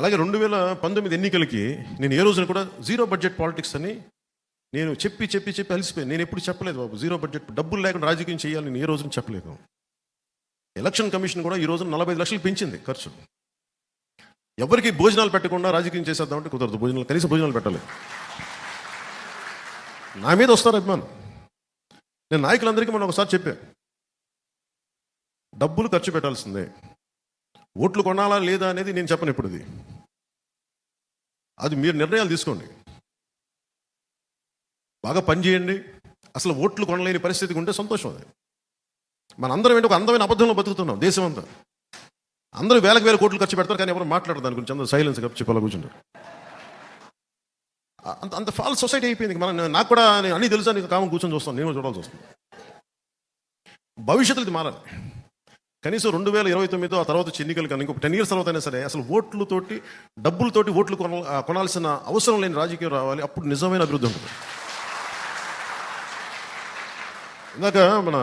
అలాగే రెండు వేల పంతొమ్మిది ఎన్నికలకి నేను ఏ రోజున కూడా జీరో బడ్జెట్ పాలిటిక్స్ అని నేను చెప్పి చెప్పి చెప్పి అలసిపోయాను. నేను ఎప్పుడు చెప్పలేదు బాబు. జీరో బడ్జెట్ డబ్బులు లేకుండా రాజకీయం చేయాలని నేను ఏ రోజున చెప్పలేదు. ఎలక్షన్ కమిషన్ కూడా ఈ రోజున నలభై ఐదు లక్షలు పెంచింది ఖర్చు. ఎవరికి భోజనాలు పెట్టకుండా రాజకీయం చేసేద్దామంటే కుదరదు. భోజనాలు కనీసం భోజనాలు పెట్టాలి. నా మీద వస్తారు అభిమానం నేను నాయకులందరికీ మనం ఒకసారి చెప్పాను డబ్బులు ఖర్చు పెట్టాల్సిందే. ఓట్లు కొనాలా లేదా అనేది నేను చెప్పను ఇప్పుడు ఇది అది మీరు నిర్ణయాలు తీసుకోండి. బాగా పనిచేయండి అసలు ఓట్లు కొనలేని పరిస్థితికి ఉంటే సంతోషం అది. మన అందరం ఏంటి ఒక అందమైన అబద్ధంలో బతుకుతున్నాం దేశం అంతా అందరూ వేలకు వేల కోట్లు ఖర్చు పెడతారు కానీ ఎవరు మాట్లాడరు దాని గురించి. అందరూ సైలెన్స్ చెప్పాలి కూర్చుంటారు. అంత అంత ఫాల్ సొసైటీ అయిపోయింది. మనం నాకు కూడా నేను అన్నీ తెలుసా నీకు కామం కూర్చొని చూస్తాను. నేను చూడాల్సి వస్తుంది. భవిష్యత్తులో ఇది మారాలి. కనీసం రెండు వేల ఇరవై తొమ్మిదో ఆ తర్వాత వచ్చి ఎన్నికలు కానీ ఇంకొక టెన్ ఇయర్స్ తర్వాత అయినా సరే అసలు ఓట్లతోటి డబ్బులతోటి ఓట్లు కొన కొనాల్సిన అవసరం లేని రాజకీయం రావాలి అప్పుడు నిజమైన అభివృద్ధి ఉంటుంది. ఇందాక మన